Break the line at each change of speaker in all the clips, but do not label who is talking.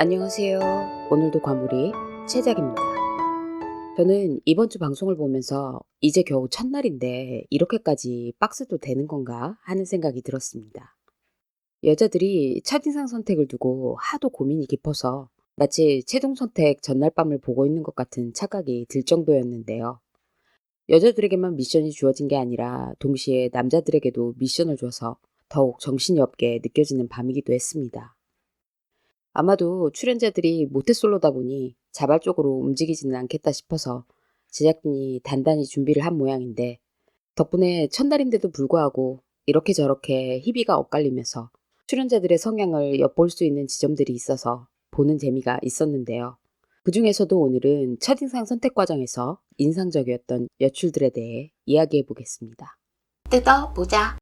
안녕하세요. 오늘도 과몰이 최작입니다. 저는 이번 주 방송을 보면서 이제 겨우 첫날인데 이렇게까지 빡스도 되는 건가 하는 생각이 들었습니다. 여자들이 첫인상 선택을 두고 하도 고민이 깊어서 마치 최종 선택 전날 밤을 보고 있는 것 같은 착각이 들 정도였는데요. 여자들에게만 미션이 주어진 게 아니라 동시에 남자들에게도 미션을 줘서 더욱 정신이 없게 느껴지는 밤이기도 했습니다. 아마도 출연자들이 모태솔로다 보니 자발적으로 움직이지는 않겠다 싶어서 제작진이 단단히 준비를 한 모양인데 덕분에 첫날인데도 불구하고 이렇게 저렇게 희비가 엇갈리면서 출연자들의 성향을 엿볼 수 있는 지점들이 있어서 보는 재미가 있었는데요. 그 중에서도 오늘은 첫인상 선택 과정에서 인상적이었던 여출들에 대해 이야기해 보겠습니다.
뜯어보자.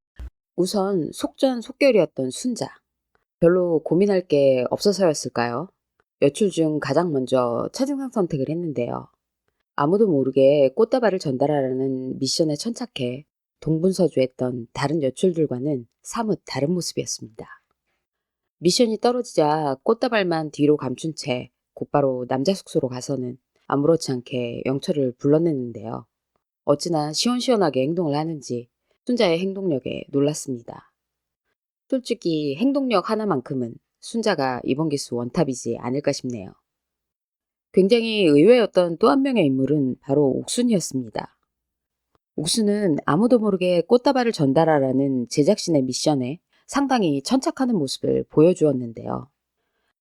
우선 속전속결이었던 순자. 별로 고민할 게 없어서였을까요? 여출 중 가장 먼저 첫인상 선택을 했는데요. 아무도 모르게 꽃다발을 전달하라는 미션에 천착해 동분서주했던 다른 여출들과는 사뭇 다른 모습이었습니다. 미션이 떨어지자 꽃다발만 뒤로 감춘 채 곧바로 남자 숙소로 가서는 아무렇지 않게 영철을 불러냈는데요. 어찌나 시원시원하게 행동을 하는지 순자의 행동력에 놀랐습니다. 솔직히 행동력 하나만큼은 순자가 이번 기수 원탑이지 않을까 싶네요. 굉장히 의외였던 또 한 명의 인물은 바로 옥순이었습니다. 옥순은 아무도 모르게 꽃다발을 전달하라는 제작진의 미션에 상당히 천착하는 모습을 보여주었는데요.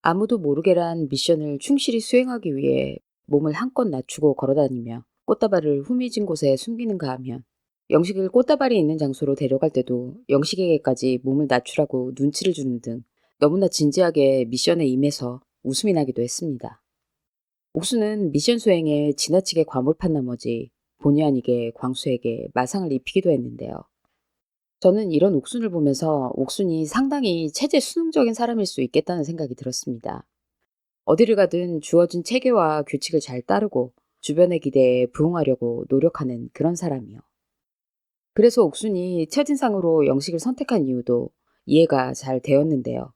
아무도 모르게란 미션을 충실히 수행하기 위해 몸을 한껏 낮추고 걸어다니며 꽃다발을 후미진 곳에 숨기는가 하면 영식을 꽃다발이 있는 장소로 데려갈 때도 영식에게까지 몸을 낮추라고 눈치를 주는 등 너무나 진지하게 미션에 임해서 웃음이 나기도 했습니다. 옥수는 미션 수행에 지나치게 과몰입한 나머지 본의 아니게 광수에게 마상을 입히기도 했는데요. 저는 이런 옥순을 보면서 옥순이 상당히 체제 수능적인 사람일 수 있겠다는 생각이 들었습니다. 어디를 가든 주어진 체계와 규칙을 잘 따르고 주변의 기대에 부응하려고 노력하는 그런 사람이요. 그래서 옥순이 첫인상으로 영식을 선택한 이유도 이해가 잘 되었는데요.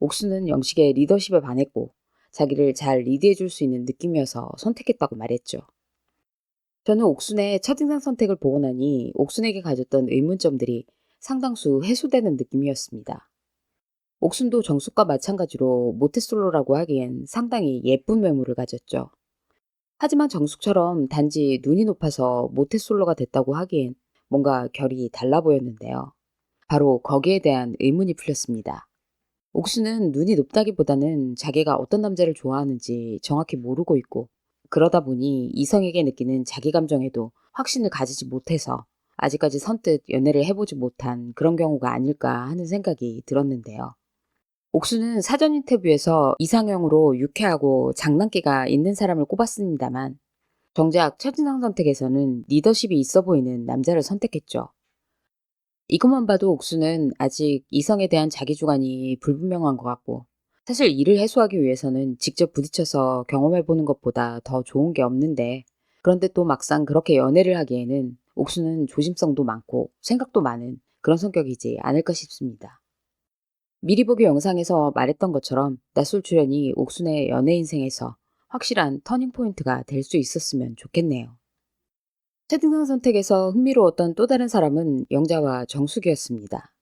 옥순은 영식의 리더십에 반했고 자기를 잘 리드해 줄 수 있는 느낌이어서 선택했다고 말했죠. 저는 옥순의 첫인상 선택을 보고 나니 옥순에게 가졌던 의문점들이 상당수 해소되는 느낌이었습니다. 옥순도 정숙과 마찬가지로 모태솔로라고 하기엔 상당히 예쁜 외모를 가졌죠. 하지만 정숙처럼 단지 눈이 높아서 모태솔로가 됐다고 하기엔 뭔가 결이 달라 보였는데요. 바로 거기에 대한 의문이 풀렸습니다. 옥수는 눈이 높다기보다는 자기가 어떤 남자를 좋아하는지 정확히 모르고 있고 그러다 보니 이성에게 느끼는 자기 감정에도 확신을 가지지 못해서 아직까지 선뜻 연애를 해보지 못한 그런 경우가 아닐까 하는 생각이 들었는데요. 옥수는 사전 인터뷰에서 이상형으로 유쾌하고 장난기가 있는 사람을 꼽았습니다만 정작 첫인상 선택에서는 리더십이 있어 보이는 남자를 선택했죠. 이것만 봐도 옥수는 아직 이성에 대한 자기주관이 불분명한 것 같고 사실 이를 해소하기 위해서는 직접 부딪혀서 경험해보는 것보다 더 좋은 게 없는데 그런데 또 막상 그렇게 연애를 하기에는 옥수는 조심성도 많고 생각도 많은 그런 성격이지 않을까 싶습니다. 미리 보기 영상에서 말했던 것처럼 낯설 출연이 옥순의 연애 인생에서 확실한 터닝포인트가 될 수 있었으면 좋겠네요. 채팅상 선택에서 흥미로웠던 또 다른 사람은 영자와 정숙이었습니다.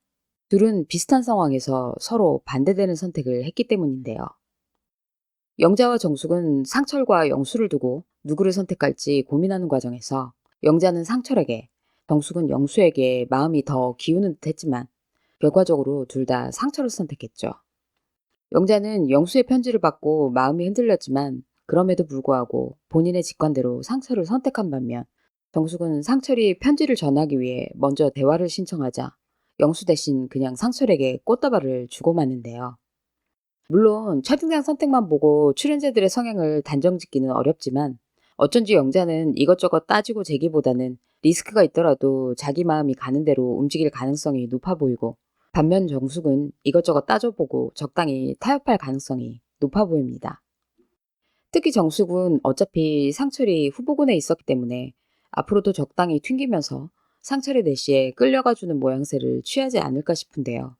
둘은 비슷한 상황에서 서로 반대되는 선택을 했기 때문인데요. 영자와 정숙은 상철과 영수를 두고 누구를 선택할지 고민하는 과정에서 영자는 상철에게, 정숙은 영수에게 마음이 더 기우는 듯 했지만 결과적으로 둘 다 상처를 선택했죠. 영자는 영수의 편지를 받고 마음이 흔들렸지만 그럼에도 불구하고 본인의 직관대로 상철을 선택한 반면 정숙은 상철이 편지를 전하기 위해 먼저 대화를 신청하자 영수 대신 그냥 상철에게 꽃다발을 주고 마는데요. 물론 첫인상 선택만 보고 출연자들의 성향을 단정짓기는 어렵지만 어쩐지 영자는 이것저것 따지고 재기보다는 리스크가 있더라도 자기 마음이 가는 대로 움직일 가능성이 높아 보이고 반면 정숙은 이것저것 따져보고 적당히 타협할 가능성이 높아 보입니다. 특히 정숙은 어차피 상철이 후보군에 있었기 때문에 앞으로도 적당히 튕기면서 상철의 내시에 끌려가 주는 모양새를 취하지 않을까 싶은데요.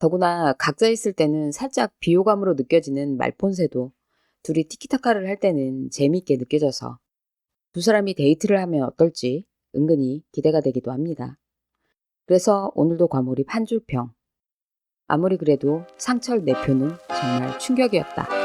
더구나 각자 있을 때는 살짝 비호감으로 느껴지는 말폰새도 둘이 티키타카를 할 때는 재미있게 느껴져서 두 사람이 데이트를 하면 어떨지 은근히 기대가 되기도 합니다. 그래서 오늘도 과몰입 한 줄평. 아무리 그래도 상철 내 표는 정말 충격이었다.